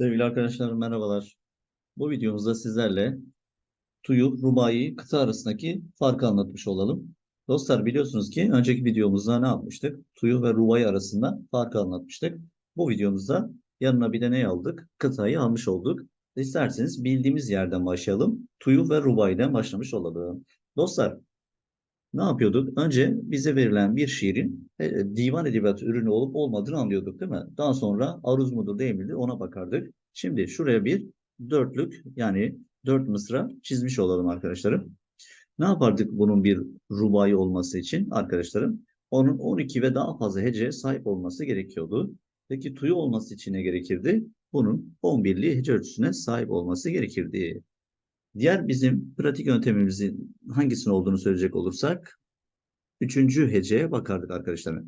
Sevgili arkadaşlar merhabalar. Bu videomuzda sizlerle TUYU, Rubai, kıta arasındaki farkı anlatmış olalım. Dostlar biliyorsunuz ki önceki videomuzda ne yapmıştık? TUYU ve Rubai arasında farkı anlatmıştık. Bu videomuzda yanına bir de ne aldık? Kıtayı almış olduk. İsterseniz bildiğimiz yerden başlayalım. TUYU ve Rubai'den başlamış olalım. Dostlar ne yapıyorduk? Önce bize verilen bir şiirin e, divan edebiyatı ürünü olup olmadığını anlıyorduk değil mi? Daha sonra aruz mudur değil midir ona bakardık. Şimdi şuraya bir dörtlük yani dört mısra çizmiş olalım arkadaşlarım. Ne yapardık bunun bir rubai olması için arkadaşlarım? Onun 12 ve daha fazla heceye sahip olması gerekiyordu. Peki tuyu olması için ne gerekirdi? Bunun 11'li hece ölçüsüne sahip olması gerekirdi. Diğer bizim pratik yöntemimizin hangisinin olduğunu söyleyecek olursak üçüncü heceye bakardık arkadaşlar.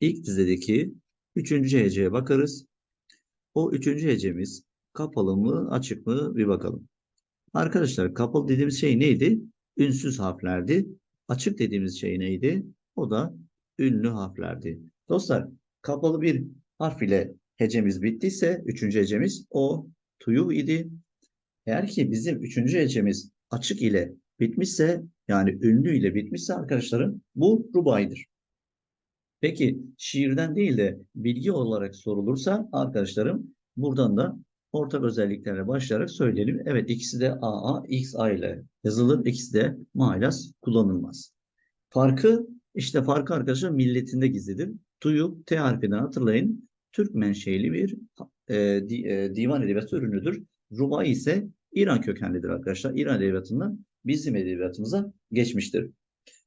İlk dizedeki üçüncü heceye bakarız. O üçüncü hecemiz kapalı mı açık mı bir bakalım. Arkadaşlar kapalı dediğimiz şey neydi? Ünsüz harflerdi. Açık dediğimiz şey neydi? O da ünlü harflerdi. Dostlar kapalı bir harf ile hecemiz bittiyse üçüncü hecemiz o tuyu idi. Eğer ki bizim üçüncü hecemiz açık ile bitmişse yani ünlü ile bitmişse arkadaşlarım bu rubaidir. Peki şiirden değil de bilgi olarak sorulursa arkadaşlarım buradan da ortak özelliklerle başlayarak söyleyelim. Evet ikisi de AA, XA ile yazılır. İkisi de mailas kullanılmaz. Farkı işte farkı arkadaşlar milletinde gizlidir. Tuyu T harfinden hatırlayın. Türk menşeli bir e, e, divan edebiyatı ürünüdür. Rubai ise İran kökenlidir arkadaşlar. İran edebiyatından bizim edebiyatımıza geçmiştir.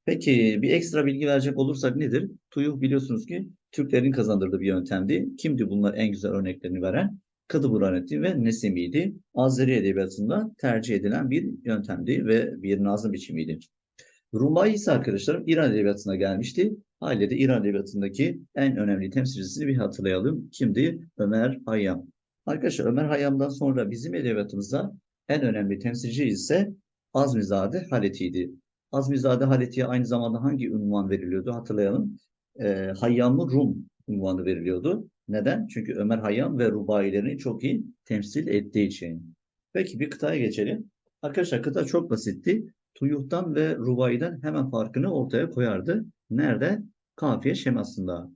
Peki bir ekstra bilgi verecek olursak nedir? Tuyuh biliyorsunuz ki Türklerin kazandırdığı bir yöntemdi. Kimdi bunlar en güzel örneklerini veren? Kadı Burhanettin ve Nesimi'ydi. Azeri edebiyatında tercih edilen bir yöntemdi ve bir nazım biçimiydi. Rumbai ise arkadaşlarım İran edebiyatına gelmişti. Haliyle de İran edebiyatındaki en önemli temsilcisini bir hatırlayalım. Kimdi? Ömer Hayyam. Arkadaşlar Ömer Hayyam'dan sonra bizim edebiyatımızda en önemli temsilci ise Azmizade Haleti'ydi. Azmizade Haleti'ye aynı zamanda hangi unvan veriliyordu hatırlayalım. E, Hayyam-ı Rum unvanı veriliyordu. Neden? Çünkü Ömer Hayyam ve Rubailerini çok iyi temsil ettiği için. Peki bir kıtaya geçelim. Arkadaşlar kıta çok basitti. Tuyuh'tan ve Rubai'den hemen farkını ortaya koyardı. Nerede? Kafiye şemasında.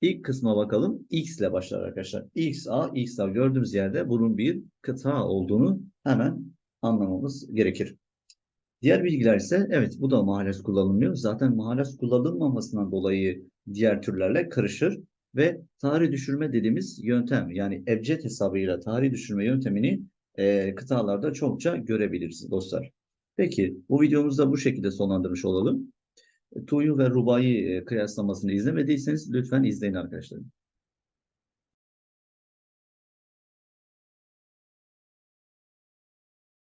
İlk kısma bakalım. X ile başlar arkadaşlar. X, A, X, A gördüğümüz yerde bunun bir kıta olduğunu hemen anlamamız gerekir. Diğer bilgiler ise evet bu da mahares kullanılmıyor. Zaten mahares kullanılmamasından dolayı diğer türlerle karışır ve tarih düşürme dediğimiz yöntem yani ebced hesabıyla tarih düşürme yöntemini e, kıtalarda çokça görebiliriz dostlar. Peki bu videomuzda bu şekilde sonlandırmış olalım. Tuyu ve Rubai kıyaslamasını izlemediyseniz lütfen izleyin arkadaşlar.